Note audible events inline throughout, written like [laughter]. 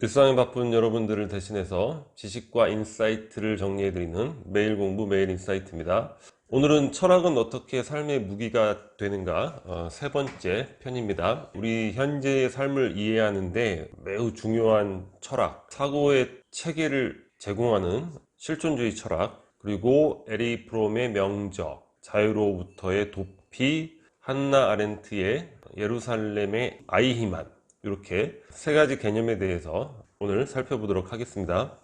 일상에 바쁜 여러분들을 대신해서 지식과 인사이트를 정리해드리는 매일 공부 매일 인사이트입니다. 오늘은 철학은 어떻게 삶의 무기가 되는가 어, 세 번째 편입니다. 우리 현재의 삶을 이해하는데 매우 중요한 철학, 사고의 체계를 제공하는 실존주의 철학, 그리고 에리 프롬의 명저, 자유로부터의 도피, 한나 아렌트의 예루살렘의 아이히만 이렇게 세 가지 개념에 대해서 오늘 살펴보도록 하겠습니다.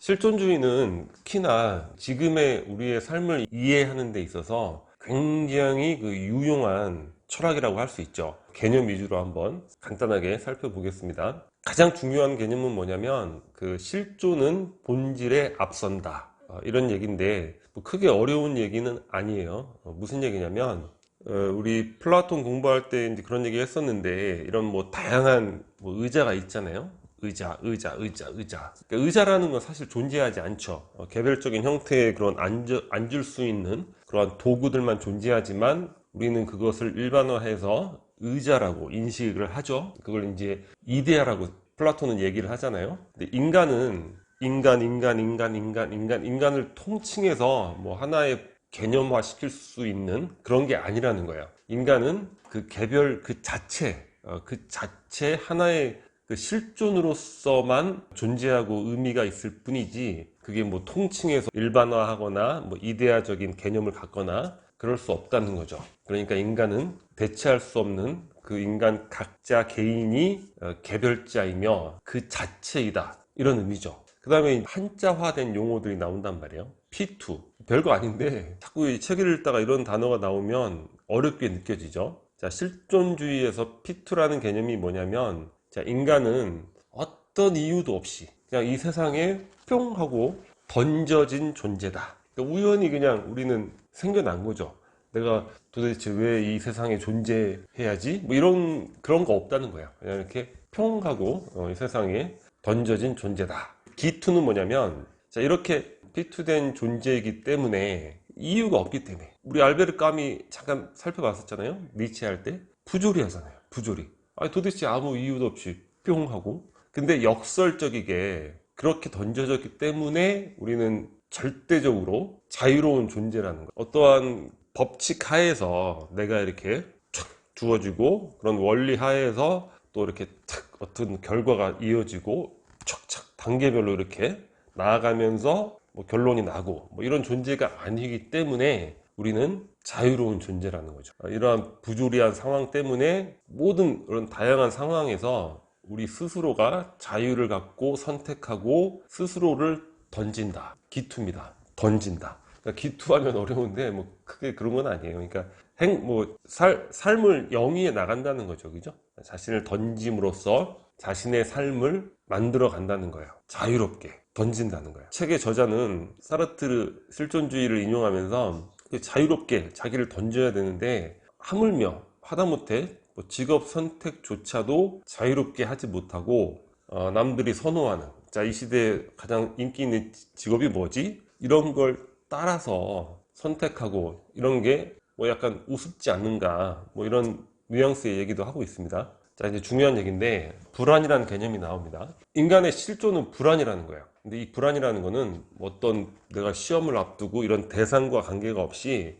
실존주의는 특히나 지금의 우리의 삶을 이해하는 데 있어서 굉장히 그 유용한 철학이라고 할 수 있죠. 개념 위주로 한번 간단하게 살펴보겠습니다. 가장 중요한 개념은 뭐냐면 그 실존은 본질에 앞선다. 어, 이런 얘기인데 뭐 크게 어려운 얘기는 아니에요. 어, 무슨 얘기냐면 어, 우리 플라톤 공부할 때 이제 그런 얘기 했었는데 이런 뭐 다양한 뭐 의자가 있잖아요. 의자, 의자, 의자, 의자. 그러니까 의자라는 건 사실 존재하지 않죠. 어, 개별적인 형태의 그런 앉아, 앉을 수 있는 그러한 도구들만 존재하지만 우리는 그것을 일반화해서 의자라고 인식을 하죠. 그걸 이제 이데아라고 플라톤은 얘기를 하잖아요. 근데 인간은 인간, 인간, 인간, 인간, 인간, 인간을 통칭해서 뭐 하나의 개념화 시킬 수 있는 그런 게 아니라는 거예요. 인간은 그 개별 그 자체, 어, 그 자체 하나의 그 실존으로서만 존재하고 의미가 있을 뿐이지 그게 뭐 통칭해서 일반화하거나 뭐 이데아적인 개념을 갖거나 그럴 수 없다는 거죠. 그러니까 인간은 대체할 수 없는 그 인간 각자 개인이 어, 개별자이며 그 자체이다. 이런 의미죠. 그 다음에 한자화된 용어들이 나온단 말이에요. P2. 별거 아닌데 자꾸 이 책을 읽다가 이런 단어가 나오면 어렵게 느껴지죠. 자, 실존주의에서 P2라는 개념이 뭐냐면 자, 인간은 어떤 이유도 없이 그냥 이 세상에 뿅 하고 던져진 존재다. 그러니까 우연히 그냥 우리는 생겨난 거죠. 내가 도대체 왜 이 세상에 존재해야지? 뭐 이런 그런 거 없다는 거야. 그냥 이렇게 평 하고 어, 이 세상에 던져진 존재다. 기투는 뭐냐면 자 이렇게 피투된 존재이기 때문에 이유가 없기 때문에 우리 알베르 까미 잠깐 살펴봤었잖아요. 니체 할 때 부조리 하잖아요. 부조리. 아니 도대체 아무 이유도 없이 뿅 하고 근데 역설적이게 그렇게 던져졌기 때문에 우리는 절대적으로 자유로운 존재라는 거예요. 어떠한 법칙 하에서 내가 이렇게 촥 주어지고 그런 원리 하에서 또 이렇게 탁 어떤 결과가 이어지고 촥촥 단계별로 이렇게 나아가면서 뭐 결론이 나고 뭐 이런 존재가 아니기 때문에 우리는 자유로운 존재라는 거죠. 이러한 부조리한 상황 때문에 모든 그런 다양한 상황에서 우리 스스로가 자유를 갖고 선택하고 스스로를 던진다. 기투입니다. 던진다. 그러니까 기투하면 어려운데 뭐 크게 그런 건 아니에요. 그러니까 행, 뭐 살, 삶을 영위해 나간다는 거죠. 그죠? 자신을 던짐으로써 자신의 삶을 만들어 간다는 거예요. 자유롭게 던진다는 거예요. 책의 저자는 사르트르 실존주의를 인용하면서 그 자유롭게 자기를 던져야 되는데 하물며 하다못해 뭐 직업 선택조차도 자유롭게 하지 못하고 어, 남들이 선호하는 자 이 시대에 가장 인기 있는 직업이 뭐지? 이런 걸 따라서 선택하고 이런 게 뭐 약간 우습지 않는가 뭐 이런 뉘앙스의 얘기도 하고 있습니다. 자 이제 중요한 얘기인데 불안이라는 개념이 나옵니다. 인간의 실존은 불안이라는 거예요. 근데 이 불안이라는 거는 어떤 내가 시험을 앞두고 이런 대상과 관계가 없이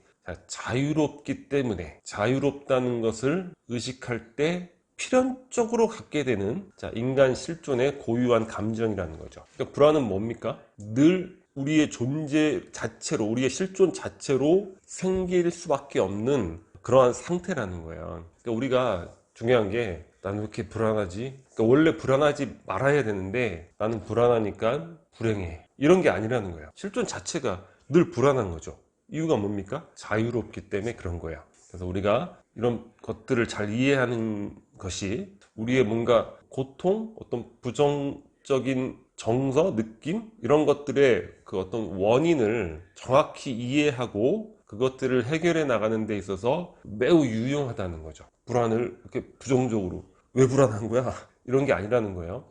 자유롭기 때문에 자유롭다는 것을 의식할 때 필연적으로 갖게 되는 자, 인간 실존의 고유한 감정이라는 거죠. 그러니까 불안은 뭡니까? 늘 우리의 존재 자체로, 우리의 실존 자체로 생길 수밖에 없는 그러한 상태라는 거예요. 그러니까 우리가 중요한 게 나는 왜 이렇게 불안하지? 그러니까 원래 불안하지 말아야 되는데 나는 불안하니까 불행해. 이런 게 아니라는 거예요. 실존 자체가 늘 불안한 거죠. 이유가 뭡니까? 자유롭기 때문에 그런 거야. 그래서 우리가 이런 것들을 잘 이해하는 것이 우리의 뭔가 고통, 어떤 부정적인 정서, 느낌 이런 것들의 그 어떤 원인을 정확히 이해하고 그것들을 해결해 나가는 데 있어서 매우 유용하다는 거죠. 불안을 이렇게 부정적으로 왜 불안한 거야? [laughs] 이런 게 아니라는 거예요.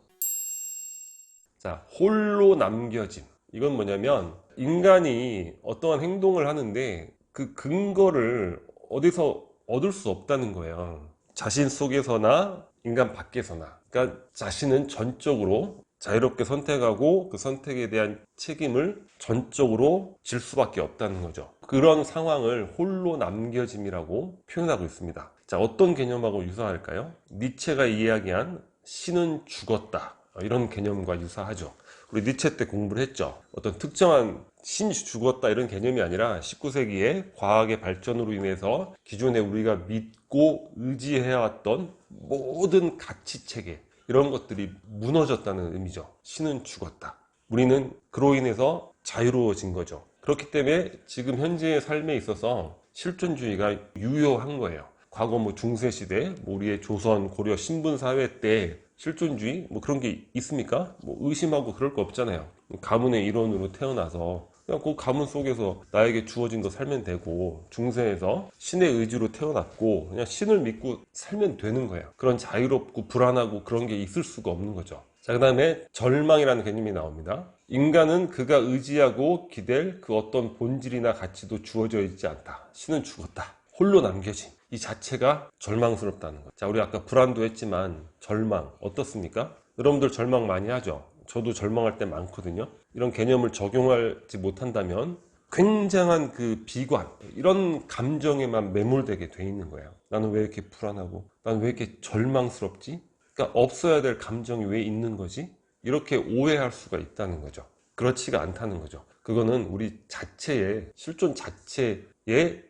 자, 홀로 남겨짐. 이건 뭐냐면 인간이 어떠한 행동을 하는데 그 근거를 어디서 얻을 수 없다는 거예요. 자신 속에서나 인간 밖에서나 그러니까 자신은 전적으로 자유롭게 선택하고 그 선택에 대한 책임을 전적으로 질 수밖에 없다는 거죠. 그런 상황을 홀로 남겨짐이라고 표현하고 있습니다. 자, 어떤 개념하고 유사할까요? 니체가 이야기한 신은 죽었다. 이런 개념과 유사하죠. 우리 니체 때 공부를 했죠. 어떤 특정한 신이 죽었다 이런 개념이 아니라 19세기의 과학의 발전으로 인해서 기존에 우리가 믿고 의지해왔던 모든 가치 체계, 이런 것들이 무너졌다는 의미죠. 신은 죽었다. 우리는 그로 인해서 자유로워진 거죠. 그렇기 때문에 지금 현재의 삶에 있어서 실존주의가 유효한 거예요. 과거 뭐 중세시대, 뭐 우리의 조선, 고려, 신분 사회 때 실존주의 뭐 그런 게 있습니까? 뭐 의심하고 그럴 거 없잖아요. 가문의 일원으로 태어나서 그냥 그 가문 속에서 나에게 주어진 거 살면 되고 중세에서 신의 의지로 태어났고 그냥 신을 믿고 살면 되는 거예요. 그런 자유롭고 불안하고 그런 게 있을 수가 없는 거죠. 자, 그 다음에 절망이라는 개념이 나옵니다. 인간은 그가 의지하고 기댈 그 어떤 본질이나 가치도 주어져 있지 않다. 신은 죽었다. 홀로 남겨진. 이 자체가 절망스럽다는 것. 자, 우리 아까 불안도 했지만 절망 어떻습니까? 여러분들 절망 많이 하죠? 저도 절망할 때 많거든요. 이런 개념을 적용하지 못한다면 굉장한 그 비관, 이런 감정에만 매몰되게 돼 있는 거예요. 나는 왜 이렇게 불안하고, 나는 왜 이렇게 절망스럽지? 그러니까 없어야 될 감정이 왜 있는 거지? 이렇게 오해할 수가 있다는 거죠. 그렇지가 않다는 거죠. 그거는 우리 자체의, 실존 자체의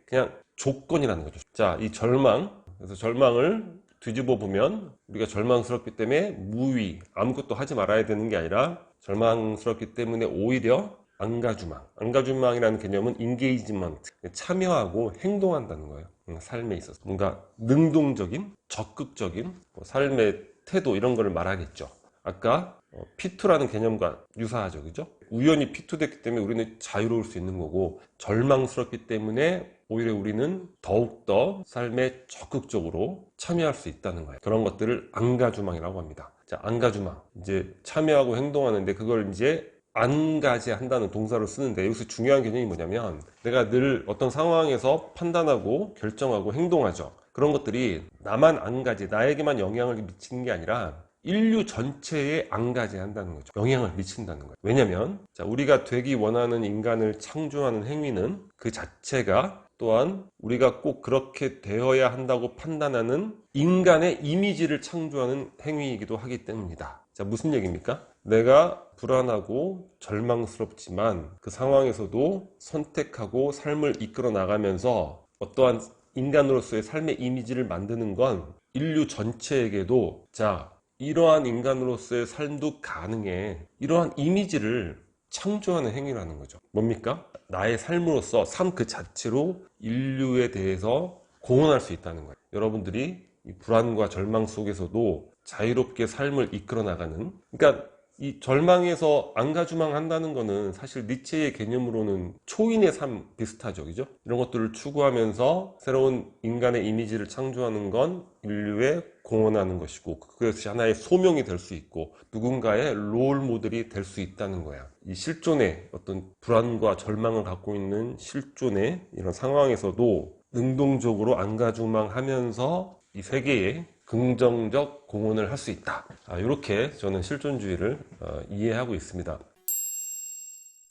그냥 조건이라는 거죠. 자, 이 절망. 그래서 절망을 뒤집어 보면 우리가 절망스럽기 때문에 무위 아무것도 하지 말아야 되는 게 아니라 절망스럽기 때문에 오히려 안가주망. 안가주망이라는 개념은 인게이지먼트 참여하고 행동한다는 거예요. 삶에 있어서. 뭔가 능동적인 적극적인 뭐 삶의 태도 이런 거를 말하겠죠. 아까 어, P2라는 개념과 유사하죠. 그죠? 우연히 P2 됐기 때문에 우리는 자유로울 수 있는 거고 절망스럽기 때문에 오히려 우리는 더욱더 삶에 적극적으로 참여할 수 있다는 거예요. 그런 것들을 안가주망이라고 합니다. 자, 안가주망. 이제 참여하고 행동하는데 그걸 이제 안가지 한다는 동사로 쓰는데 여기서 중요한 개념이 뭐냐면 내가 늘 어떤 상황에서 판단하고 결정하고 행동하죠. 그런 것들이 나만 안가지, 나에게만 영향을 미치는 게 아니라 인류 전체에 안가지 한다는 거죠. 영향을 미친다는 거예요. 왜냐면 자, 우리가 되기 원하는 인간을 창조하는 행위는 그 자체가 또한 우리가 꼭 그렇게 되어야 한다고 판단하는 인간의 이미지를 창조하는 행위이기도 하기 때문입니다. 자, 무슨 얘기입니까? 내가 불안하고 절망스럽지만 그 상황에서도 선택하고 삶을 이끌어 나가면서 어떠한 인간으로서의 삶의 이미지를 만드는 건 인류 전체에게도 자, 이러한 인간으로서의 삶도 가능해. 이러한 이미지를 창조하는 행위라는 거죠. 뭡니까? 나의 삶으로서 삶 그 자체로 인류에 대해서 공헌할 수 있다는 거예요. 여러분들이 불안과 절망 속에서도 자유롭게 삶을 이끌어 나가는 그러니까 이 절망에서 안가주망 한다는 거는 사실 니체의 개념으로는 초인의 삶 비슷하죠. 그죠? 이런 것들을 추구하면서 새로운 인간의 이미지를 창조하는 건 인류에 공헌하는 것이고 그것이 하나의 소명이 될 수 있고 누군가의 롤 모델이 될 수 있다는 거야. 이 실존의 어떤 불안과 절망을 갖고 있는 실존의 이런 상황에서도 능동적으로 안가주망하면서 이 세계에 긍정적 공헌을 할 수 있다. 아, 이렇게 저는 실존주의를 어, 이해하고 있습니다.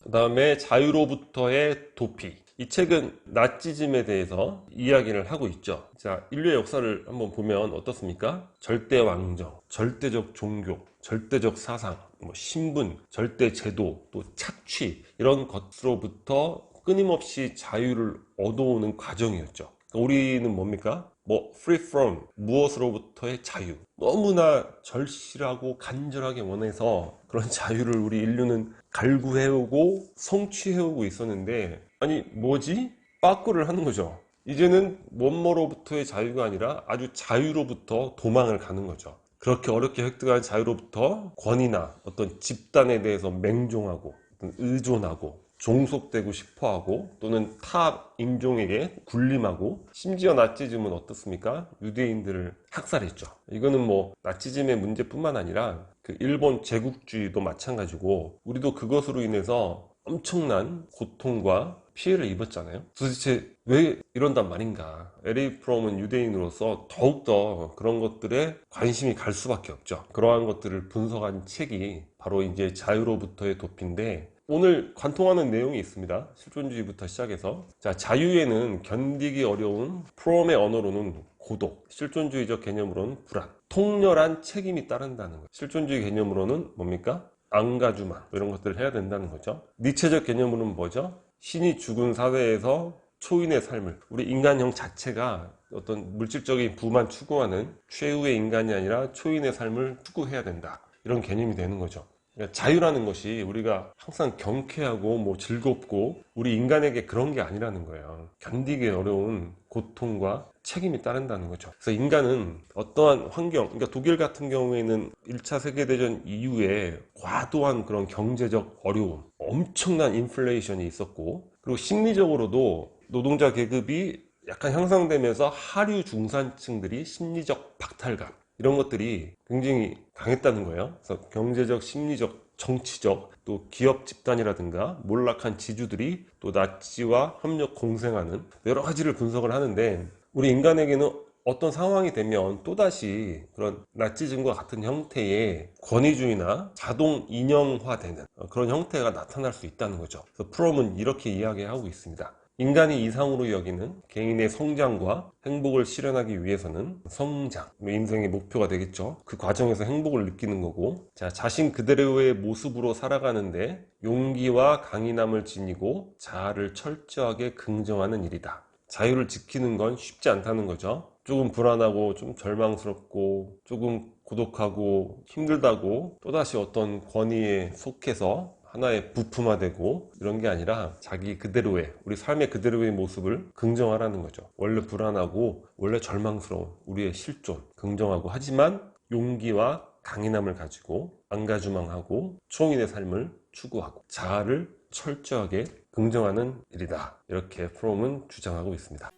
그 다음에 자유로부터의 도피. 이 책은 나치즘에 대해서 이야기를 하고 있죠. 자, 인류의 역사를 한번 보면 어떻습니까? 절대 왕정, 절대적 종교, 절대적 사상, 뭐 신분, 절대 제도, 또 착취 이런 것으로부터 끊임없이 자유를 얻어오는 과정이었죠. 그러니까 우리는 뭡니까? 뭐 free from 무엇으로부터의 자유. 너무나 절실하고 간절하게 원해서 그런 [laughs] 자유를 우리 인류는 갈구해오고 성취해오고 있었는데 아니 뭐지? 빠꾸를 하는 거죠. 이제는 원모로부터의 자유가 아니라 아주 자유로부터 도망을 가는 거죠. 그렇게 어렵게 획득한 자유로부터 권위나 어떤 집단에 대해서 맹종하고 의존하고 종속되고 싶어 하고 또는 타 인종에게 군림하고 심지어 나치즘은 어떻습니까? 유대인들을 학살했죠. 이거는 뭐 나치즘의 문제뿐만 아니라 그 일본 제국주의도 마찬가지고 우리도 그것으로 인해서 엄청난 고통과 피해를 입었잖아요. 도대체 왜 이런단 말인가? 에리 프롬은 유대인으로서 더욱더 그런 것들에 관심이 갈 수밖에 없죠. 그러한 것들을 분석한 책이 바로 이제 자유로부터의 도피인데 오늘 관통하는 내용이 있습니다. 실존주의부터 시작해서 자 자유에는 견디기 어려운 프롬의 언어로는 고독, 실존주의적 개념으로는 불안, 통렬한 책임이 따른다는 거예요. 실존주의 개념으로는 뭡니까? 안가주만 이런 것들을 해야 된다는 거죠. 니체적 개념으로는 뭐죠? 신이 죽은 사회에서 초인의 삶을 우리 인간형 자체가 어떤 물질적인 부만 추구하는 최후의 인간이 아니라 초인의 삶을 추구해야 된다. 이런 개념이 되는 거죠. 그러니까 자유라는 것이 우리가 항상 경쾌하고 뭐 즐겁고 우리 인간에게 그런 게 아니라는 거예요. 견디기 어려운 고통과 책임이 따른다는 거죠. 그래서 인간은 어떠한 환경, 그러니까 독일 같은 경우에는 1차 세계대전 이후에 과도한 그런 경제적 어려움, 엄청난 인플레이션이 있었고, 그리고 심리적으로도 노동자 계급이 약간 향상되면서 하류 중산층들이 심리적 박탈감, 이런 것들이 굉장히 강했다는 거예요. 그래서 경제적, 심리적, 정치적, 또 기업 집단이라든가 몰락한 지주들이 또 나치와 협력 공생하는 여러 가지를 분석을 하는데 우리 인간에게는 어떤 상황이 되면 또다시 그런 나치즘과 같은 형태의 권위주의나 자동 인형화되는 그런 형태가 나타날 수 있다는 거죠. 그래서 프롬은 이렇게 이야기하고 있습니다. 인간이 이상으로 여기는 개인의 성장과 행복을 실현하기 위해서는 성장, 뭐 인생의 목표가 되겠죠. 그 과정에서 행복을 느끼는 거고, 자, 자신 그대로의 모습으로 살아가는데 용기와 강인함을 지니고 자아를 철저하게 긍정하는 일이다. 자유를 지키는 건 쉽지 않다는 거죠. 조금 불안하고 좀 절망스럽고 조금 고독하고 힘들다고 또다시 어떤 권위에 속해서 하나의 부품화되고 이런 게 아니라 자기 그대로의 우리 삶의 그대로의 모습을 긍정하라는 거죠. 원래 불안하고 원래 절망스러운 우리의 실존 긍정하고 하지만 용기와 강인함을 가지고 안가주망하고 총인의 삶을 추구하고 자아를 철저하게 긍정하는 일이다. 이렇게 프롬은 주장하고 있습니다.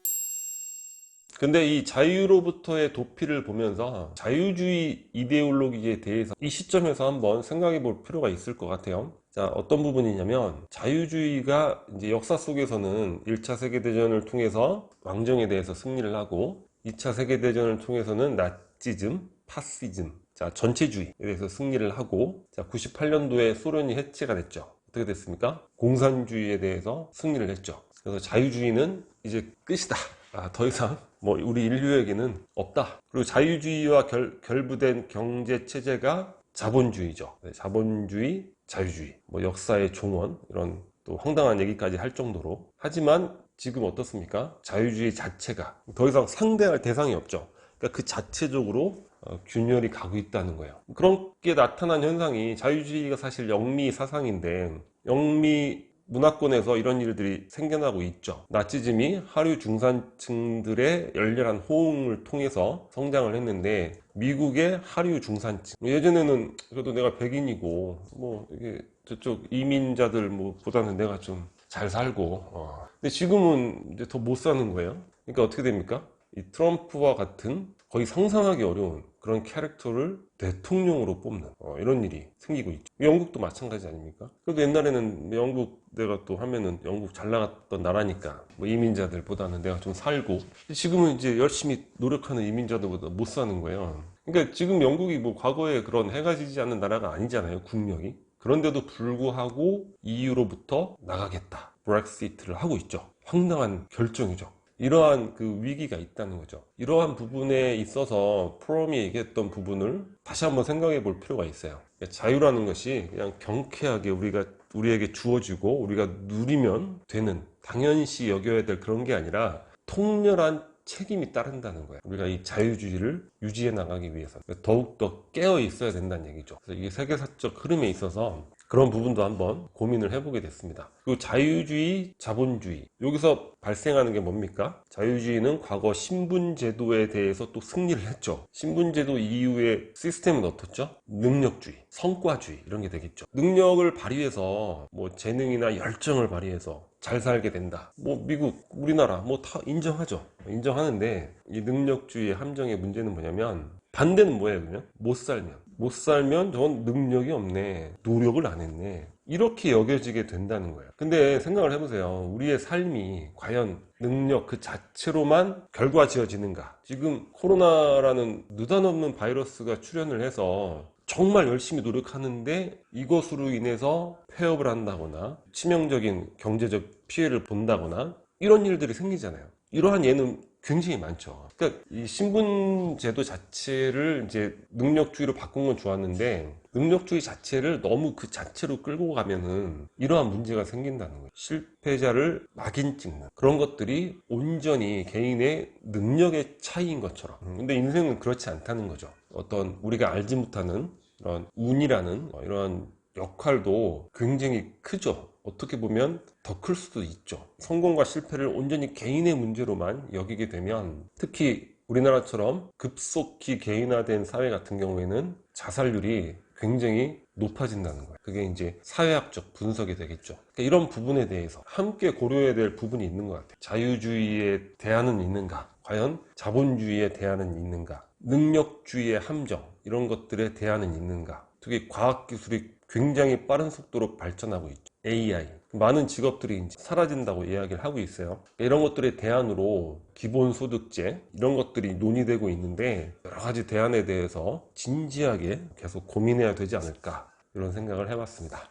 근데 이 자유로부터의 도피를 보면서 자유주의 이데올로기에 대해서 이 시점에서 한번 생각해 볼 필요가 있을 것 같아요. 자, 어떤 부분이냐면 자유주의가 이제 역사 속에서는 1차 세계대전을 통해서 왕정에 대해서 승리를 하고 2차 세계대전을 통해서는 나치즘, 파시즘, 자, 전체주의에 대해서 승리를 하고 자, 98년도에 소련이 해체가 됐죠. 어떻게 됐습니까? 공산주의에 대해서 승리를 했죠. 그래서 자유주의는 이제 끝이다. 아, 더 이상 뭐 우리 인류에게는 없다. 그리고 자유주의와 결, 결부된 경제 체제가 자본주의죠. 네, 자본주의, 자유주의, 뭐 역사의 종원 이런 또 황당한 얘기까지 할 정도로 하지만 지금 어떻습니까? 자유주의 자체가 더 이상 상대할 대상이 없죠. 그러니까 그 자체적으로 어, 균열이 가고 있다는 거예요. 그렇게 나타난 현상이 자유주의가 사실 영미 사상인데 영미 문화권에서 이런 일들이 생겨나고 있죠. 나치즘이 하류 중산층들의 열렬한 호응을 통해서 성장을 했는데 미국의 하류 중산층 예전에는 그래도 내가 백인이고 뭐 이게 저쪽 이민자들 뭐 보다는 내가 좀 잘 살고 어. 근데 지금은 이제 더 못 사는 거예요. 그러니까 어떻게 됩니까? 이 트럼프와 같은 거의 상상하기 어려운 그런 캐릭터를 대통령으로 뽑는 어, 이런 일이 생기고 있죠. 영국도 마찬가지 아닙니까? 그래도 옛날에는 영국 내가 또 하면은 영국 잘 나갔던 나라니까 뭐 이민자들보다는 내가 좀 살고 지금은 이제 열심히 노력하는 이민자들보다 못 사는 거예요. 그러니까 지금 영국이 뭐 과거에 그런 해가 지지 않는 나라가 아니잖아요. 국력이. 그런데도 불구하고 EU로부터 나가겠다. 브렉시트를 하고 있죠. 황당한 결정이죠. 이러한 그 위기가 있다는 거죠. 이러한 부분에 있어서 프롬이 얘기했던 부분을 다시 한번 생각해 볼 필요가 있어요. 자유라는 것이 그냥 경쾌하게 우리가 우리에게 주어지고 우리가 누리면 되는 당연시 여겨야 될 그런 게 아니라 통렬한 책임이 따른다는 거예요. 우리가 이 자유주의를 유지해 나가기 위해서 더욱더 깨어 있어야 된다는 얘기죠. 그래서 이게 세계사적 흐름에 있어서 그런 부분도 한번 고민을 해보게 됐습니다. 그리고 자유주의, 자본주의. 여기서 발생하는 게 뭡니까? 자유주의는 과거 신분제도에 대해서 또 승리를 했죠. 신분제도 이후의 시스템은 어떻죠? 능력주의, 성과주의 이런 게 되겠죠. 능력을 발휘해서 뭐 재능이나 열정을 발휘해서 잘 살게 된다. 뭐 미국, 우리나라 뭐 다 인정하죠. 인정하는데 이 능력주의의 함정의 문제는 뭐냐면 반대는 뭐예요, 그러면? 못 살면. 못 살면 전 능력이 없네. 노력을 안 했네. 이렇게 여겨지게 된다는 거예요. 근데 생각을 해보세요. 우리의 삶이 과연 능력 그 자체로만 결과 지어지는가? 지금 코로나라는 느닷없는 바이러스가 출현을 해서 정말 열심히 노력하는데 이것으로 인해서 폐업을 한다거나 치명적인 경제적 피해를 본다거나 이런 일들이 생기잖아요. 이러한 예는 굉장히 많죠. 그러니까 이 신분 제도 자체를 이제 능력주의로 바꾼 건 좋았는데 능력주의 자체를 너무 그 자체로 끌고 가면은 이러한 문제가 생긴다는 거예요. 실패자를 막인 찍는 그런 것들이 온전히 개인의 능력의 차이인 것처럼. 음, 근데 인생은 그렇지 않다는 거죠. 어떤 우리가 알지 못하는 이런 운이라는 어, 이런 역할도 굉장히 크죠. 어떻게 보면 더 클 수도 있죠. 성공과 실패를 온전히 개인의 문제로만 여기게 되면 특히 우리나라처럼 급속히 개인화된 사회 같은 경우에는 자살률이 굉장히 높아진다는 거예요. 그게 이제 사회학적 분석이 되겠죠. 그러니까 이런 부분에 대해서 함께 고려해야 될 부분이 있는 것 같아요. 자유주의의 대안은 있는가? 과연 자본주의의 대안은 있는가? 능력주의의 함정, 이런 것들의 대안은 있는가? 특히 과학기술이 굉장히 빠른 속도로 발전하고 있죠. AI. 많은 직업들이 사라진다고 이야기를 하고 있어요. 이런 것들의 대안으로 기본소득제, 이런 것들이 논의되고 있는데, 여러 가지 대안에 대해서 진지하게 계속 고민해야 되지 않을까, 이런 생각을 해봤습니다.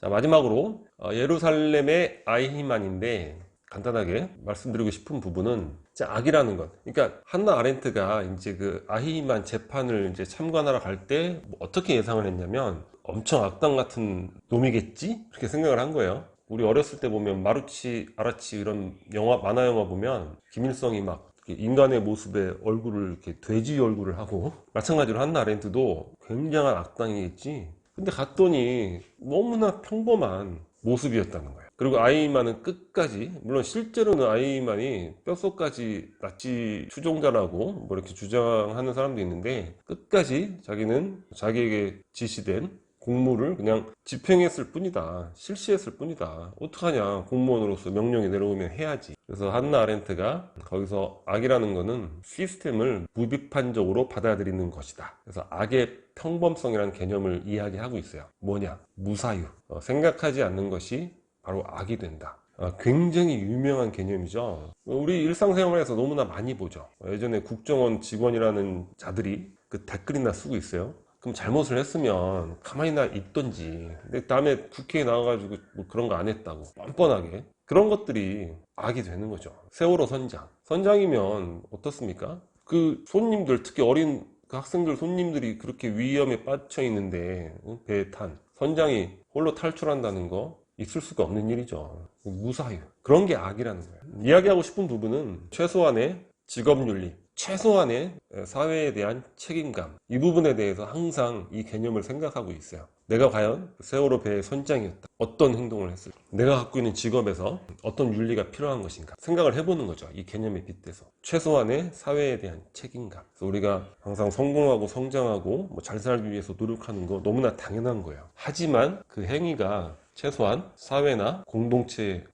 자, 마지막으로, 어, 예루살렘의 아이히만인데, 간단하게 말씀드리고 싶은 부분은 악이라는 것. 그러니까 한나 아렌트가 이제 그 아히만 재판을 이제 참관하러 갈 때뭐 어떻게 예상을 했냐면 엄청 악당 같은 놈이겠지? 그렇게 생각을 한 거예요. 우리 어렸을 때 보면 마루치, 아라치 이런 영화, 만화 영화 보면 김일성이 막 인간의 모습에 얼굴을 이렇게 돼지 얼굴을 하고 마찬가지로 한나 아렌트도 굉장한 악당이겠지. 근데 갔더니 너무나 평범한 모습이었다는 거예요. 그리고 아이만은 끝까지 물론 실제로는 아이만이 뼛속까지 나치 추종자라고 뭐 이렇게 주장하는 사람도 있는데 끝까지 자기는 자기에게 지시된 공무를 그냥 집행했을 뿐이다. 실시했을 뿐이다. 어떡하냐. 공무원으로서 명령이 내려오면 해야지. 그래서 한나 아렌트가 거기서 악이라는 거는 시스템을 무비판적으로 받아들이는 것이다. 그래서 악의 평범성이라는 개념을 이야기하고 있어요. 뭐냐? 무사유. 어, 생각하지 않는 것이 바로 악이 된다. 어, 굉장히 유명한 개념이죠. 우리 일상생활에서 너무나 많이 보죠. 어, 예전에 국정원 직원이라는 자들이 그 댓글이나 쓰고 있어요. 그럼 잘못을 했으면 가만히나 있던지. 근데 다음에 국회에 나와가지고 뭐 그런 거 안 했다고. 뻔뻔하게. 그런 것들이 악이 되는 거죠. 세월호 선장. 선장이면 어떻습니까? 그 손님들, 특히 어린 그 학생들 손님들이 그렇게 위험에 빠져 있는데, 응? 배에 탄. 선장이 홀로 탈출한다는 거 있을 수가 없는 일이죠. 무사유. 그런 게 악이라는 거예요. 이야기하고 싶은 부분은 최소한의 직업윤리, 최소한의 사회에 대한 책임감 이 부분에 대해서 항상 이 개념을 생각하고 있어요. 내가 과연 세월호 배의 선장이었다. 어떤 행동을 했을까? 내가 갖고 있는 직업에서 어떤 윤리가 필요한 것인가? 생각을 해보는 거죠 이 개념에 빗대서. 최소한의 사회에 대한 책임감. 그래서 우리가 항상 성공하고 성장하고 뭐 잘 살기 위해서 노력하는 거 너무나 당연한 거예요. 하지만 그 행위가 최소한 사회나 공동체에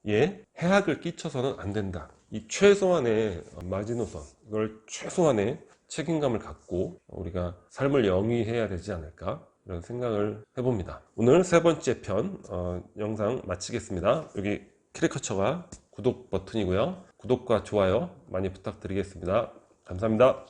해악을 끼쳐서는 안 된다 이 최소한의 마지노선, 이걸 최소한의 책임감을 갖고 우리가 삶을 영위해야 되지 않을까 이런 생각을 해봅니다. 오늘 세 번째 편 어, 영상 마치겠습니다. 여기 캐리커처가 구독 버튼이고요. 구독과 좋아요 많이 부탁드리겠습니다. 감사합니다.